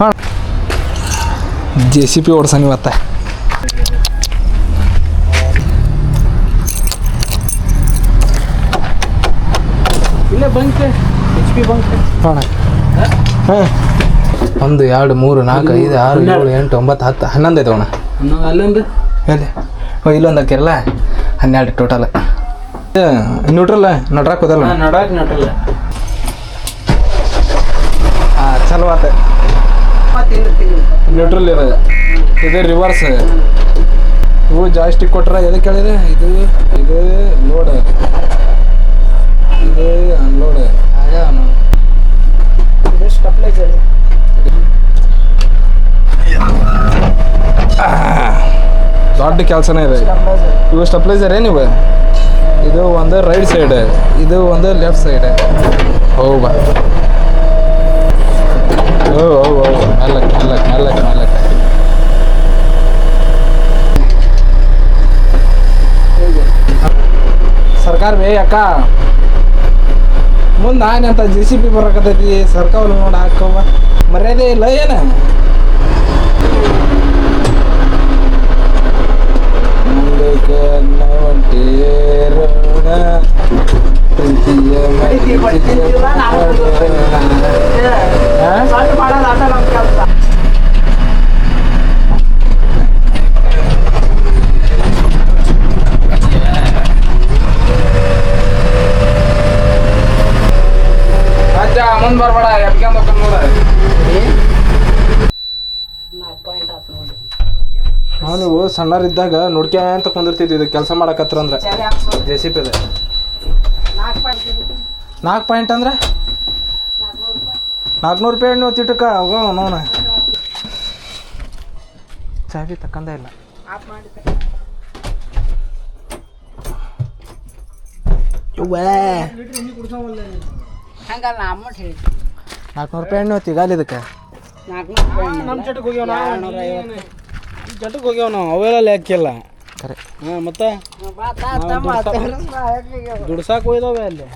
ಹಾಂ. J C P ಓಡ್ಸನ್ ಇವತ್ತ. ಇಲ್ಲೇ ಎಚ್ ಪಿ ಬಂಕ್ ಹಾಂ. ಹಾಂ? ಒಂದು ಎರಡು ಮೂರು ನಾಲ್ಕು ಐದು ಆರು ಏಳು ಎಂಟು ಒಂಬತ್ತು ಹತ್ತು ಹನ್ನೊಂದು ಐತೆ ಅಣ್ಣ. ಅಲ್ಲೊಂದು? ಎಲ್ಲಿ? ಓ ಇಲ್ಲೊಂದು ಹಾಕಿರಲ್ಲ? ಹನ್ನೆರಡು ಟೋಟಲ್ ನ್ಯೂಟ್ರಲ್ಲ ನಡ್ರಾಕ್ ಹೋದಲ್ಲ? ಹಾಂ ನಡಾಕ್ ಹಾಂ ಆತ. ನ್ಯೂಟ್ರಲ್ ಇದೆ ಇದು ರಿವರ್ಸ್ ಇವು ಜಾಸ್ತಿ ಕೊಟ್ರೆ ಎದಕ್ಕೆ ಕೇಳಿದೆ? ಇದು ಇದು ಲೋಡ್ ಇದು ಅನ್ಲೋಡ್ ಆಗ ದೊಡ್ಡ ಕೆಲಸನೇ ಇದೆ. ಇವು ಸ್ಟೆಪ್ಲೈಸರ್ ಏನಿವೆ ಇದು ಒಂದು ರೈಟ್ ಸೈಡ್ ಇದು ಒಂದು ಲೆಫ್ಟ್ ಸೈಡ್ ಓ ಸರ್ಕಾರ ಬೇ ಅಕ್ಕ? ಮುಂದೆ ನಾನು ಅಂತ ಜೆ ಸಿ ಪಿ ಬರಕತ್ತೈತಿ ಸರ್ಕಾರ ನೋಡಿ ಹಾಕವ ಮರ್ಯಾದೆ ಇಲ್ಲ ಏನ? ಪ್ರೀತಿಯ ಹಾ? ಅಜ್ಜ ಮುಂದ್ ಬರ್ಬೇಡ ಎತ್ಕೊಂಡ್ ಹೋಗ್ತಾನ ನೋಡ. ನಾವು ನೀವು ಸಣ್ಣರಿದ್ದಾಗ ನೋಡ್ಕ್ಯಾಂತ ಕುಂದಿರ್ತಿದ್ವಿ ಇದು ಕೆಲಸ ಮಾಡಕತ್ರ ಅಂದ್ರೆ. ಜೆ ಸಿ ಪಿ ನಾಲ್ಕು ಪಾಯಿಂಟ್ ಅಂದ್ರೆ? ನಾಲ್ಕುನೂರು ರೂಪಾಯಿ ನೀವು ತಿಟ್ಟಕ ಹೋಗೋ ನೋನ ಚಾವಿ ತಕ್ಕಂದೇ ಇಲ್ಲ. ಹಂಗಲ್ಲ ಅಮೌಂಟ್ ಹೇಳಿ ನಾಲ್ಕುನೂರು ರೂಪಾಯಿ ಎಣ್ಣೆ ಹೋಗ್ತೀವಿ ಗಾಲಿ ಇದಕ್ಕೆ. ನಮ್ಮ ಚಟಕ್ಕೆ ಹೋಗ್ಯಾವ ನಾವು. ಚಟಕ್ಕೆ ಹೋಗ್ಯಾವ ನಾವು ಅವೆಲ್ಲ ಲೆಕ್ಕಿಲ್ಲ ಕರೆ. ಹಾಂ ಮತ್ತೆ? ದುಡ್ಸಾಕ್ ಹೋಯ್ದವೆ ಅಲ್ಲಿ.